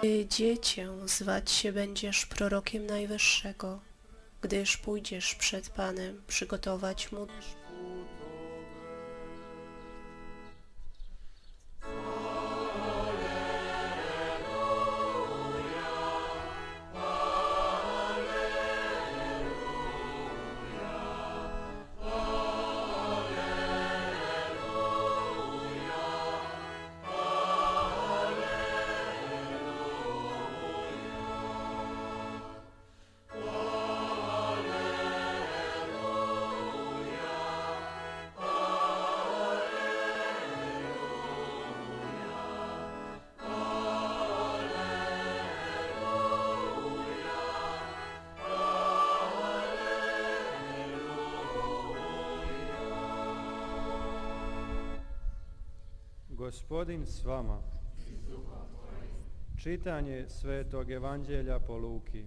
Ty, dziecię, zwać się będziesz prorokiem Najwyższego, gdyż pójdziesz przed Panem przygotować Mu Gospodin s vama. Čitanje Svetog Evanđelja po Luki.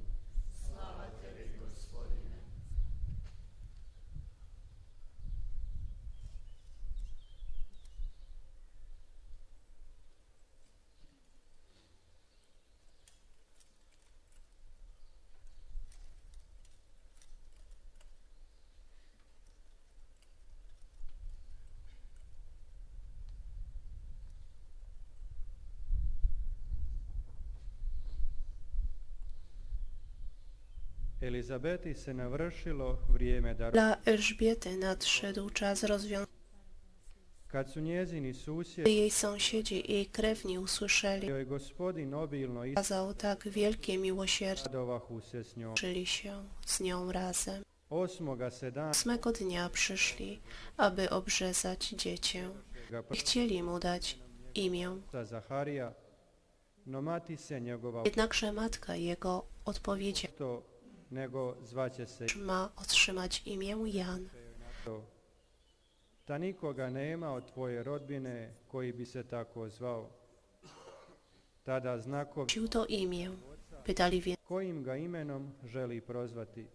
Dla Elżbiety nadszedł czas rozwiązania. Jej sąsiedzi i krewni usłyszeli, okazał tak wielkie miłosierdzie, żyli się z nią razem. Ósmego dnia przyszli, aby obrzezać dziecię. I chcieli mu dać imię. Jednakże matka jego odpowiedziała, ma otrzymać imię Jan. Ta nikoga nema od tvoje rodbine koji bi se tako zvao. Tada znakovi to imię. Pytali więc, kojim ga imenom želi prozvati.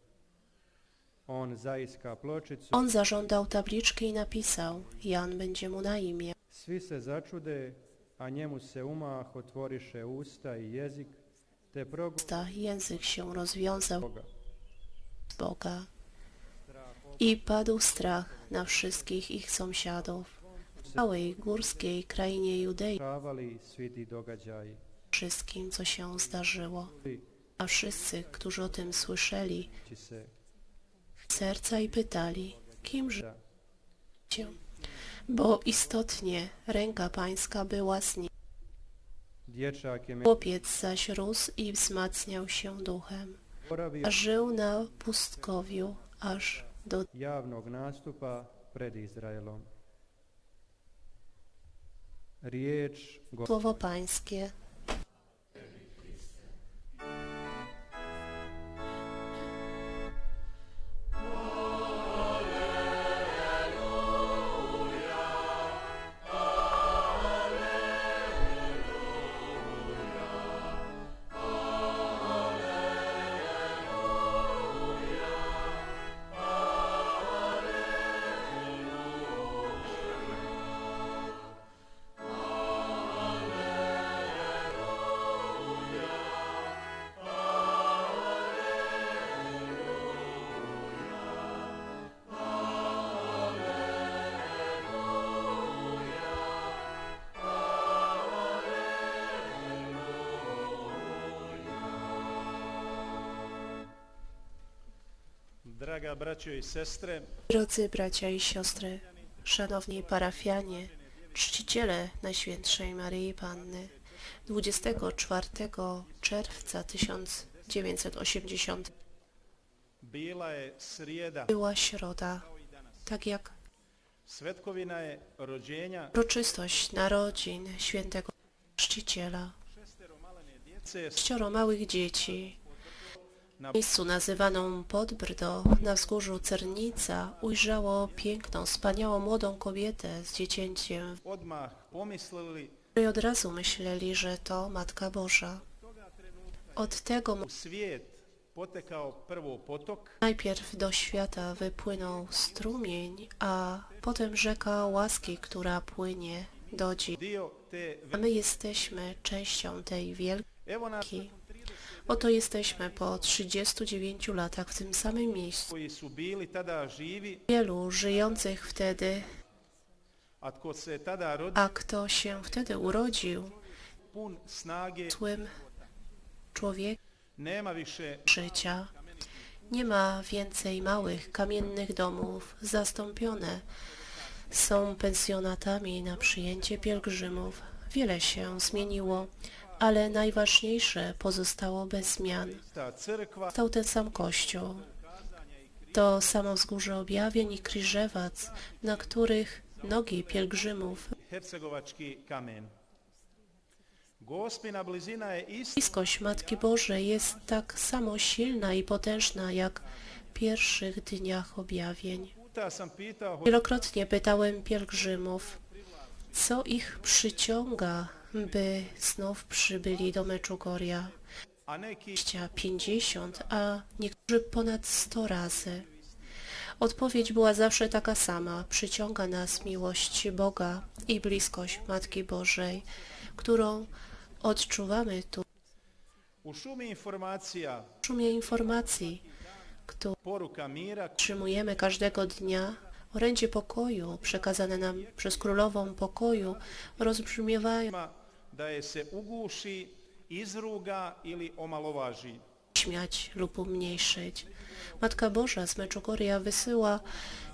On zaiska pločicu, on zażądał tabliczki i napisał, Jan będzie mu na imię. svi se začude, a njemu se umah otvoriše usta i jezik, język się rozwiązał z Boga i padł strach na wszystkich ich sąsiadów. W całej górskiej krainie Judei wszystkim, co się zdarzyło. A wszyscy, którzy o tym słyszeli, serca i pytali, kimże cię? Bo istotnie ręka pańska była z nim. Chłopiec zaś rósł i wzmacniał się duchem, a żył na pustkowiu aż do javnog nastupa. Riječ go słowo pańskie. Drodzy bracia i siostry, szanowni parafianie, czciciele Najświętszej Maryi Panny, 24 czerwca 1980 bila je srijeda, była środa, tak jak uroczystość narodzin świętego czciciela. Sześcioro małych dzieci w miejscu nazywaną Podbrdo na wzgórzu Cernica ujrzało piękną, wspaniałą młodą kobietę z dziecięciem, której od razu myśleli, że to Matka Boża. Od tego najpierw do świata wypłynął strumień, a potem rzeka łaski, która płynie do dziś. A my jesteśmy częścią tej wielkiej. Oto jesteśmy po 39 latach w tym samym miejscu. Wielu żyjących wtedy, a kto się wtedy urodził złym człowiekiem życia, nie ma więcej małych kamiennych domów. Zastąpione są pensjonatami na przyjęcie pielgrzymów. Wiele się zmieniło, ale najważniejsze pozostało bez zmian. Stał ten sam kościół. To samo wzgórze objawień i kriżewac, na których nogi pielgrzymów. Bliskość Matki Bożej jest tak samo silna i potężna jak w pierwszych dniach objawień. Wielokrotnie pytałem pielgrzymów, co ich przyciąga, by znów przybyli do Meczugoria. a neki 20, 50, a niektórzy ponad 100 razy. Odpowiedź była zawsze taka sama. Przyciąga nas miłość Boga i bliskość Matki Bożej, którą odczuwamy tu w szumie informacji, mira otrzymujemy każdego dnia. Orędzie pokoju przekazane nam przez Królową Pokoju rozbrzmiewają da je se uguši, izruga ili omalovaži. śmiać lub umniejszyć. Matka Boża z Meczugoria wysyła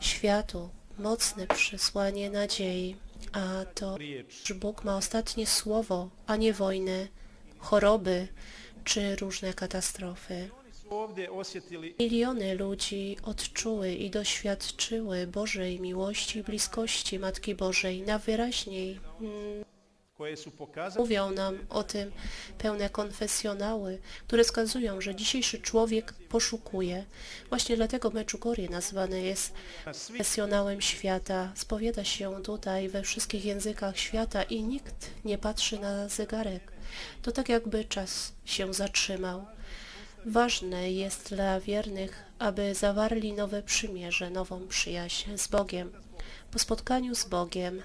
światu mocne przesłanie nadziei, a to, że Bóg ma ostatnie słowo, a nie wojny, choroby czy różne katastrofy. Miliony ludzi odczuły i doświadczyły Bożej miłości i bliskości Matki Bożej. Najwyraźniej Mówią nam o tym pełne konfesjonały, które wskazują, że dzisiejszy człowiek poszukuje. Właśnie dlatego Meczugorie nazwane jest konfesjonałem świata. Spowiada się tutaj we wszystkich językach świata i nikt nie patrzy na zegarek. To tak jakby czas się zatrzymał. Ważne jest dla wiernych, aby zawarli nowe przymierze, nową przyjaźń z Bogiem. Po spotkaniu z Bogiem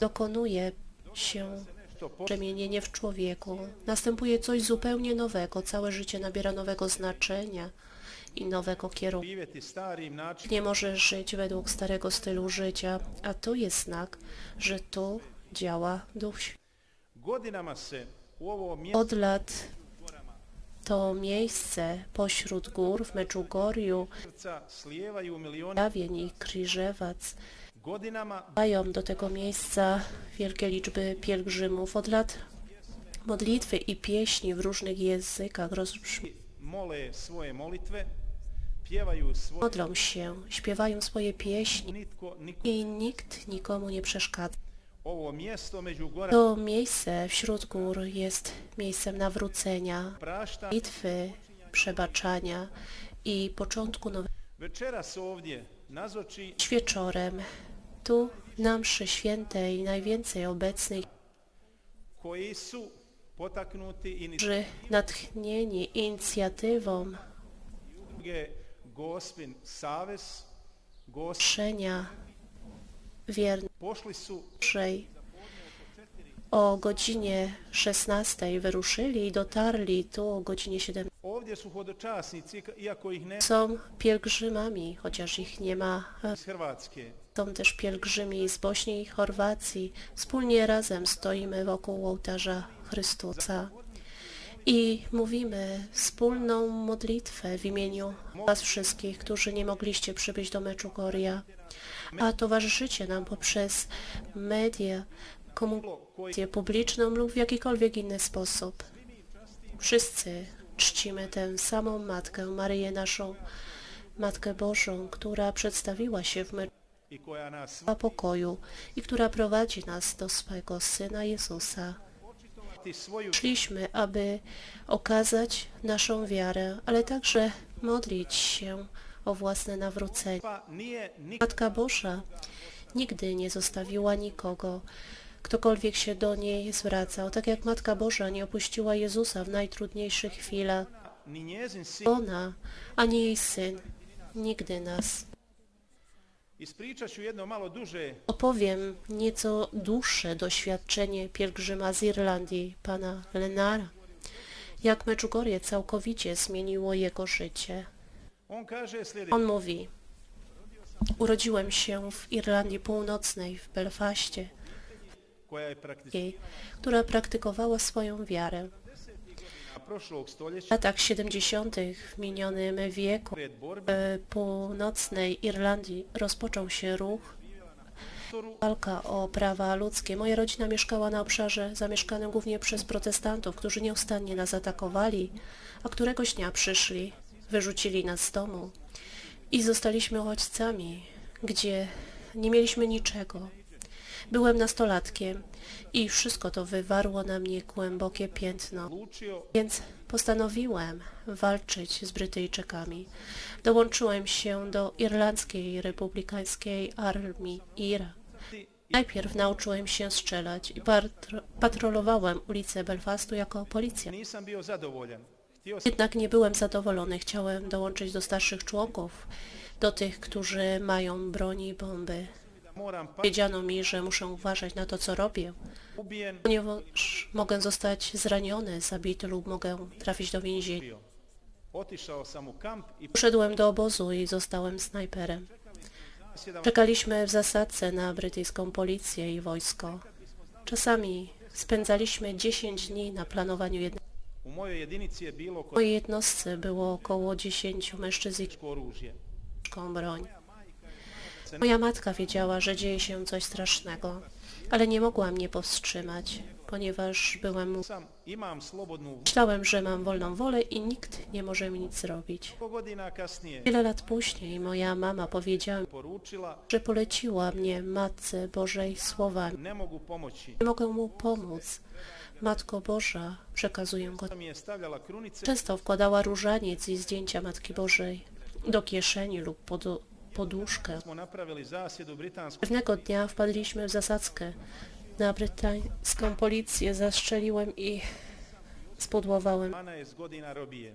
dokonuje się przemienienie w człowieku. Następuje coś zupełnie nowego, całe życie nabiera nowego znaczenia i nowego kierunku. Nie możesz żyć według starego stylu życia, a to jest znak, że tu działa Duch Od lat to miejsce pośród gór w Meczugorju, Jawień i godinama mają do tego miejsca wielkie liczby pielgrzymów. Od lat modlitwy i pieśni w różnych językach svoje modlą się, śpiewają swoje pieśni i nikt nikomu nie przeszkadza. To miejsce wśród gór jest miejscem nawrócenia, bitwy, przebaczania i początku nowego wieczorem. Tu na mszy świętej najwięcej obecnych, którzy natchnieni inicjatywą trzenia wiernej o godzinie 16 wyruszyli i dotarli tu o godzinie 17. Ovdje su hodočasnici, iako ih ne Są pielgrzymami, chociaż ich nie ma. Są też pielgrzymi z Bośni i Chorwacji. Wspólnie razem stoimy wokół ołtarza Chrystusa i mówimy wspólną modlitwę w imieniu Was wszystkich, którzy nie mogliście przybyć do Meczugoria, a towarzyszycie nam poprzez media, komunikację publiczną lub w jakikolwiek inny sposób. Wszyscy czcimy tę samą Matkę, Maryję naszą, Matkę Bożą, która przedstawiła się w Meczugoria pokoju i która prowadzi nas do swego Syna Jezusa. Szliśmy, aby okazać naszą wiarę, ale także modlić się o własne nawrócenie. Matka Boża nigdy nie zostawiła nikogo, ktokolwiek się do niej zwracał, tak jak Matka Boża nie opuściła Jezusa w najtrudniejszych chwilach. Ona, ani jej Syn nigdy nas Opowiem nieco dłuższe doświadczenie pielgrzyma z Irlandii, pana Lenara. Jak Meczugorie całkowicie zmieniło jego życie. On mówi, urodziłem się w Irlandii Północnej, w Belfaście, która praktykowała swoją wiarę. W latach 70. w minionym wieku w północnej Irlandii rozpoczął się ruch walka o prawa ludzkie. Moja rodzina mieszkała na obszarze zamieszkanym głównie przez protestantów, którzy nieustannie nas atakowali, a któregoś dnia przyszli, wyrzucili nas z domu i zostaliśmy uchodźcami, gdzie nie mieliśmy niczego. Byłem nastolatkiem i wszystko to wywarło na mnie głębokie piętno. Więc postanowiłem walczyć z Brytyjczykami. Dołączyłem się do Irlandzkiej Republikańskiej Armii IRA. Najpierw nauczyłem się strzelać i patro patrolowałem ulice Belfastu jako policja. Jednak nie byłem zadowolony. Chciałem dołączyć do starszych członków, do tych, którzy mają broni i bomby. Da moram pa Wiedziano mi, że muszę uważać na to, co robię, ponieważ mogę zostać zraniony, zabity lub mogę trafić do więzienia. Poszedłem do obozu i zostałem snajperem. Czekaliśmy w zasadce na brytyjską policję i wojsko. Czasami spędzaliśmy 10 dni na planowaniu jednej. U mojoj jedinici je bilo W mojej jednostce było około 10 mężczyzn i broń. Moja matka wiedziała, że dzieje się coś strasznego, ale nie mogła mnie powstrzymać, ponieważ byłem... Myślałem, że mam wolną wolę i nikt nie może mi nic zrobić. Wiele lat później moja mama powiedziała że poleciła mnie Matce Bożej słowami. Nie mogę mu pomóc. Matko Boża, przekazuję go. Często wkładała różaniec i zdjęcia Matki Bożej do kieszeni lub pod poduszkę. Pewnego dnia wpadliśmy w zasadzkę na brytyjską policję, zastrzeliłem i spudłowałem. 12 godina robije.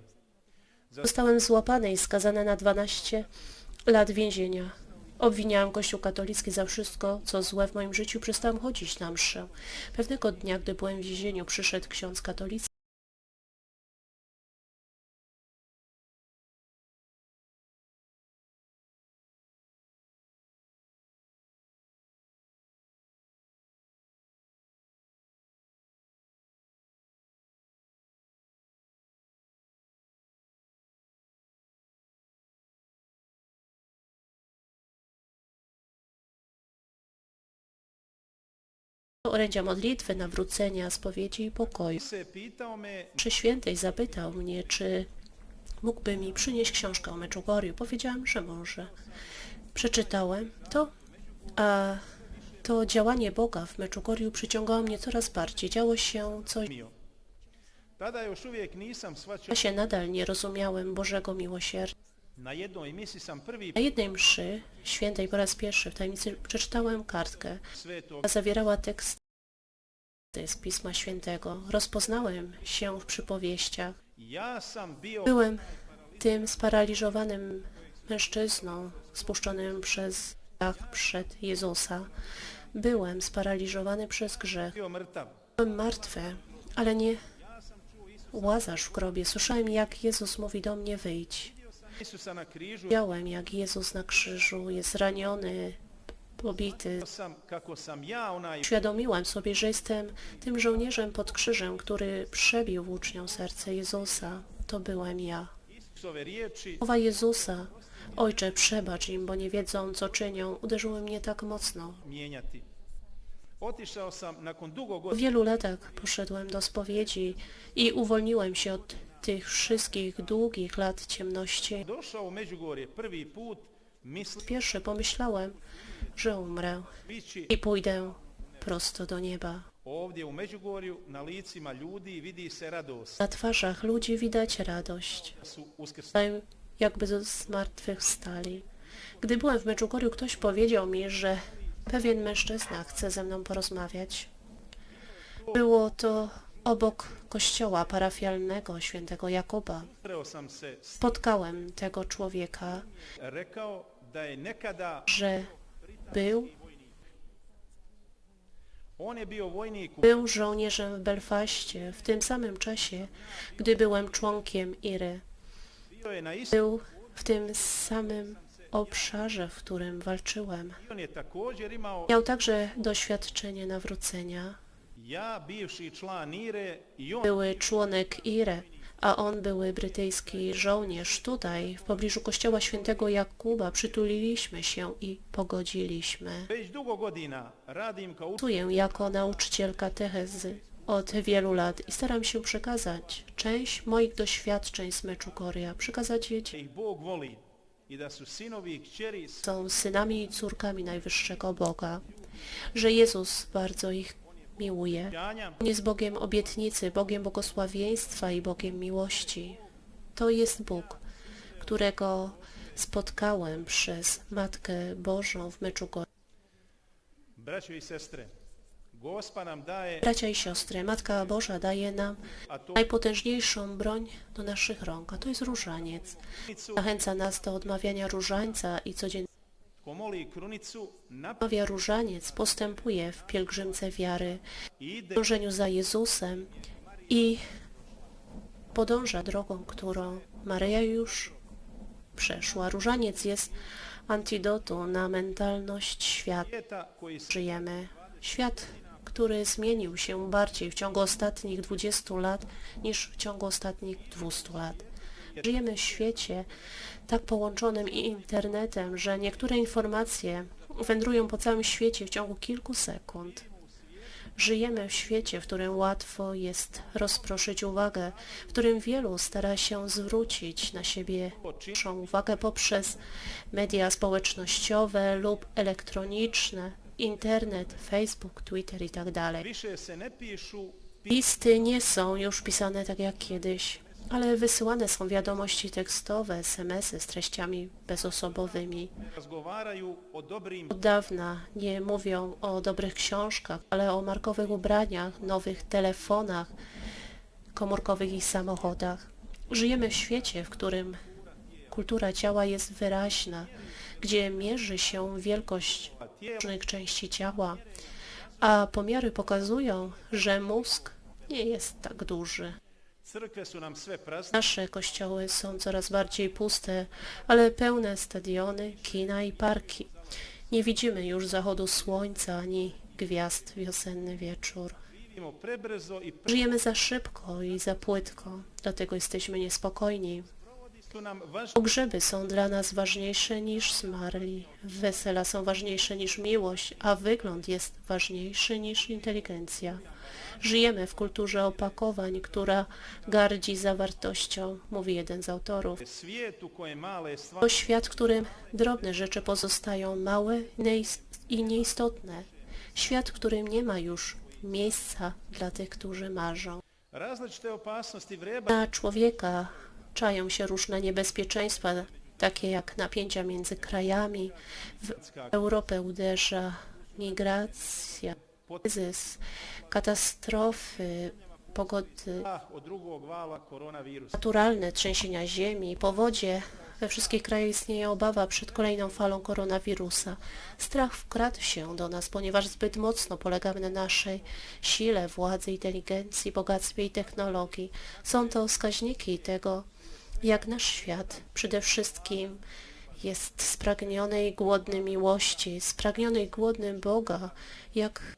Zostałem złapany i skazany na 12 lat więzienia. Obwiniałem Kościół katolicki za wszystko, co złe w moim życiu. Przestałem chodzić na mszę. Pewnego dnia, gdy byłem w więzieniu, przyszedł ksiądz katolicki. Orędzia modlitwy, nawrócenia, spowiedzi i pokoju. Przy świętej zapytał mnie, czy mógłby mi przynieść książkę o Meczugorju. Powiedziałem, że może. Przeczytałem to, a to działanie Boga w Meczugorju przyciągało mnie coraz bardziej. Działo się coś. Ja się nadal nie rozumiałem Bożego miłosierdzia. Na jednoj misi sam prvi Na jednej mszy świętej po raz pierwszy w tajemnicy przeczytałem kartkę, zawierała tekst z Pisma Świętego. Rozpoznałem się w przypowieściach. Byłem tym sparaliżowanym mężczyzną spuszczonym przez dach przed Jezusa. Byłem sparaliżowany przez grzech. Byłem martwy, ale nie Łazarz w grobie. Słyszałem, jak Jezus mówi do mnie wyjdź. Widziałem, jak Jezus na krzyżu jest raniony, pobity. Uświadomiłem sobie, że jestem tym żołnierzem pod krzyżem, który przebił włócznią serce Jezusa. To byłem ja. Słowa Jezusa, Ojcze, przebacz im, bo nie wiedzą, co czynią, uderzyły mnie tak mocno. godina wielu latach poszedłem do spowiedzi i uwolniłem się od tych wszystkich długich lat ciemności. Pierwszy pomyślałem, że umrę i pójdę prosto do nieba. na twarzach ludzi widać radość. Stają jakby z martwych wstali. Gdy byłem w Meczugorju, ktoś powiedział mi, że pewien mężczyzna chce ze mną porozmawiać. Było to obok kościoła parafialnego świętego Jakuba. Spotkałem tego człowieka. że był, był żołnierzem w Belfaście w tym samym czasie, gdy byłem członkiem IRY. Był w tym samym obszarze, w którym walczyłem. Miał także doświadczenie nawrócenia. Były członek IRE, a on były brytyjski żołnierz. Tutaj, w pobliżu kościoła świętego Jakuba, przytuliliśmy się i pogodziliśmy. Pracuję jako nauczyciel katechezy od wielu lat i staram się przekazać część moich doświadczeń z meczu Korea, przekazać dzieci. Są synami i córkami najwyższego Boga, że Jezus bardzo ich miłuje. On jest Bogiem obietnicy, Bogiem błogosławieństwa i Bogiem miłości. To jest Bóg, którego spotkałem przez Matkę Bożą w meczu daje, Bracia i siostry, Matka Boża daje nam najpotężniejszą broń do naszych rąk, a to jest różaniec. Zachęca nas do odmawiania różańca i codziennie odmawia różaniec, postępuje w pielgrzymce wiary, w dążeniu za Jezusem i podąża drogą, którą Maryja już przeszła. Różaniec jest antidotu na mentalność świata. Żyjemy. Świat, który zmienił się bardziej w ciągu ostatnich 20 lat niż w ciągu ostatnich 200 lat. Żyjemy w świecie tak połączonym i internetem, że niektóre informacje wędrują po całym świecie w ciągu kilku sekund. Żyjemy w świecie, w którym łatwo jest rozproszyć uwagę, w którym wielu stara się zwrócić na siebie naszą uwagę poprzez media społecznościowe lub elektroniczne, internet, Facebook, Twitter itd. pišu, Listy nie są już pisane tak jak kiedyś, ale wysyłane są wiadomości tekstowe, SMS-y z treściami bezosobowymi. Od dawna nie mówią o dobrych książkach, ale o markowych ubraniach, nowych telefonach komórkowych i samochodach. Żyjemy w świecie, w którym kultura ciała jest wyraźna, gdzie mierzy się wielkość różnych części ciała, a pomiary pokazują, że mózg nie jest tak duży. Nasze kościoły są coraz bardziej puste, ale pełne stadiony, kina i parki. Nie widzimy już zachodu słońca ani gwiazd wiosenny wieczór. Żyjemy za szybko i za płytko, dlatego jesteśmy niespokojni. Pogrzeby są dla nas ważniejsze niż zmarli, wesela są ważniejsze niż miłość, a wygląd jest ważniejszy niż inteligencja. Żyjemy w kulturze opakowań, która gardzi zawartością, mówi jeden z autorów. To świat, w którym drobne rzeczy pozostają małe i nieistotne. Świat, w którym nie ma już miejsca dla tych, którzy marzą. Na człowieka czają się różne niebezpieczeństwa, takie jak napięcia między krajami. W Europę uderza migracja, kryzys, katastrofy, pogody naturalne, trzęsienia ziemi, powodzie. We wszystkich krajach istnieje obawa przed kolejną falą koronawirusa. Strach wkradł się do nas, ponieważ zbyt mocno polegamy na naszej sile, władzy, inteligencji, bogactwie i technologii. Są to wskaźniki tego, jak nasz świat przede wszystkim jest spragniony i głodny miłości, spragniony i głodny Boga, jak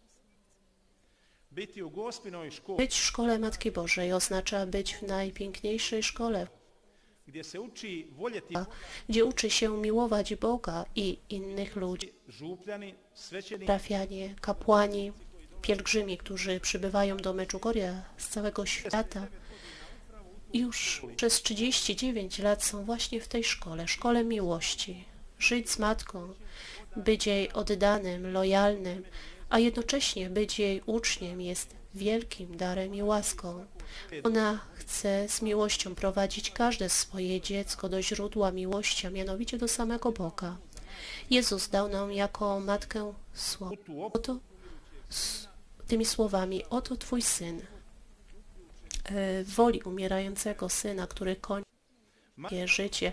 być w szkole Matki Bożej oznacza być w najpiękniejszej szkole, gdzie uczy się miłować Boga i innych ludzi. Parafianie, kapłani, pielgrzymi, którzy przybywają do Meczugoria z całego świata, już przez 39 lat są właśnie w tej szkole, szkole miłości. Żyć z matką, być jej oddanym, lojalnym, a jednocześnie być jej uczniem jest wielkim darem i łaską. Ona chce z miłością prowadzić każde swoje dziecko do źródła miłości, a mianowicie do samego Boga. Jezus dał nam jako matkę słowo. Oto tymi słowami, oto Twój syn, woli umierającego syna, który kończy życie.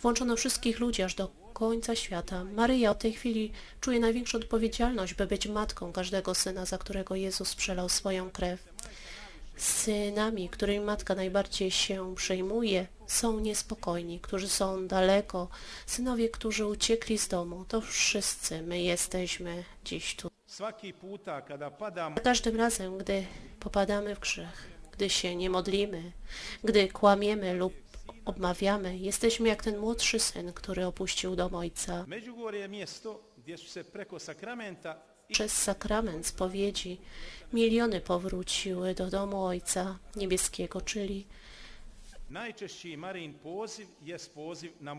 Włączono wszystkich ludzi aż do końca świata. Maryja od tej chwili czuje największą odpowiedzialność, by być matką każdego syna, za którego Jezus przelał swoją krew. Synami, którymi matka najbardziej się przejmuje, są niespokojni, którzy są daleko, synowie, którzy uciekli z domu. To wszyscy my jesteśmy dziś tu. Za każdym razem, gdy popadamy w grzech, gdy się nie modlimy, gdy kłamiemy lub obmawiamy, jesteśmy jak ten młodszy syn, który opuścił dom ojca. Przez sakrament spowiedzi miliony powróciły do domu Ojca Niebieskiego, czyli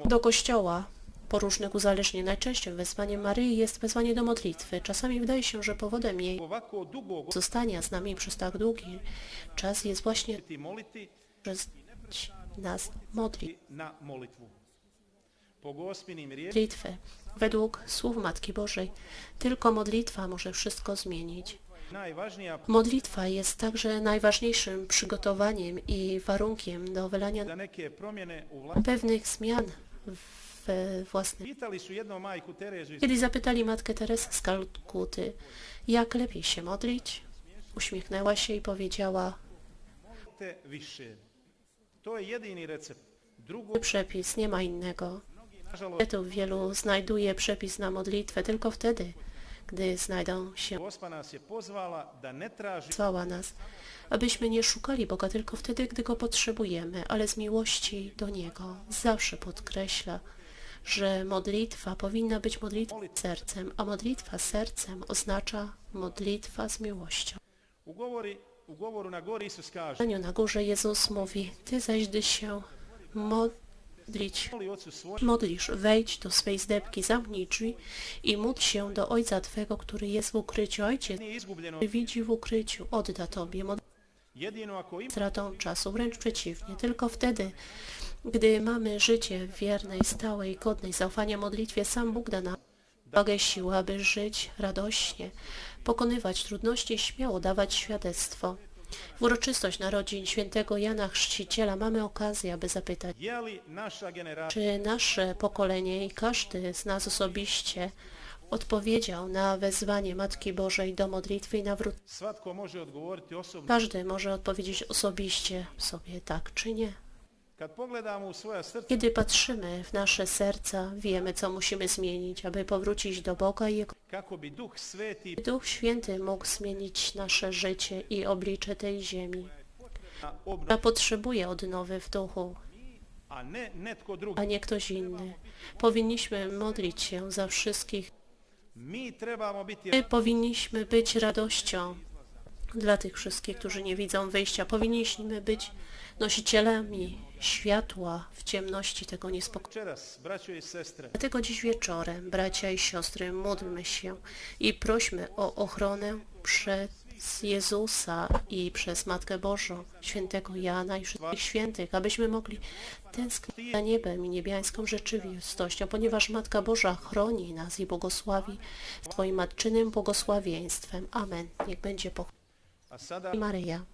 do kościoła. Po różnych uzależnień najczęściej wezwaniem Maryi jest wezwanie do modlitwy. Czasami wydaje się, że powodem jej zostania z nami przez tak długi czas jest właśnie przez nas modlić. modlitwę. Według słów Matki Bożej, tylko modlitwa może wszystko zmienić. Modlitwa jest także najważniejszym przygotowaniem i warunkiem do wylania pewnych zmian w własnym. Terezu iz Kiedy zapytali matkę Teresę z Kalkuty, jak lepiej się modlić, uśmiechnęła się i powiedziała, przepis, nie ma innego. Niestety wielu znajduje przepis na modlitwę tylko wtedy, gdy znajdą się Zwała nas, abyśmy nie szukali Boga tylko wtedy, gdy Go potrzebujemy, ale z miłości do Niego. Zawsze podkreśla, że modlitwa powinna być modlitwą sercem, a modlitwa sercem oznacza modlitwa z miłością. W zdaniu na górze Jezus mówi, Ty zaś gdy się modlić, modlisz, wejdź do swej zdebki, zamknij drzwi i módl się do Ojca Twego, który jest w ukryciu. Ojciec, który widzi w ukryciu, odda Tobie. ima stratą czasu, wręcz przeciwnie. Tylko wtedy, gdy mamy życie wiernej, stałej, godnej zaufania modlitwie, sam Bóg da nam wagę siłę, aby żyć radośnie, pokonywać trudności i śmiało dawać świadectwo. W uroczystość narodzin świętego Jana Chrzciciela mamy okazję, aby zapytać, czy nasze pokolenie i każdy z nas osobiście odpowiedział na wezwanie Matki Bożej do modlitwy i nawrócenia. Każdy może odpowiedzieć osobiście sobie tak czy nie. Kiedy patrzymy w nasze serca, wiemy, co musimy zmienić, aby powrócić do Boga i Jego. Duch Święty mógł zmienić nasze życie i oblicze tej ziemi. obnovu, potrzebuje odnowy w duchu, a nie ktoś inny. Powinniśmy modlić się za wszystkich. My powinniśmy być radością dla tych wszystkich, którzy nie widzą wyjścia. Powinniśmy być nosicielami światła w ciemności tego niespokoju. Dlatego dziś wieczorem, bracia i siostry, módlmy się i prośmy o ochronę przez Jezusa i przez Matkę Bożą, świętego Jana i wszystkich świętych, abyśmy mogli tęsknić za niebem i niebiańską rzeczywistością, ponieważ Matka Boża chroni nas i błogosławi swoim matczynym błogosławieństwem. Amen. Niech będzie pochwalona a sada Maryja.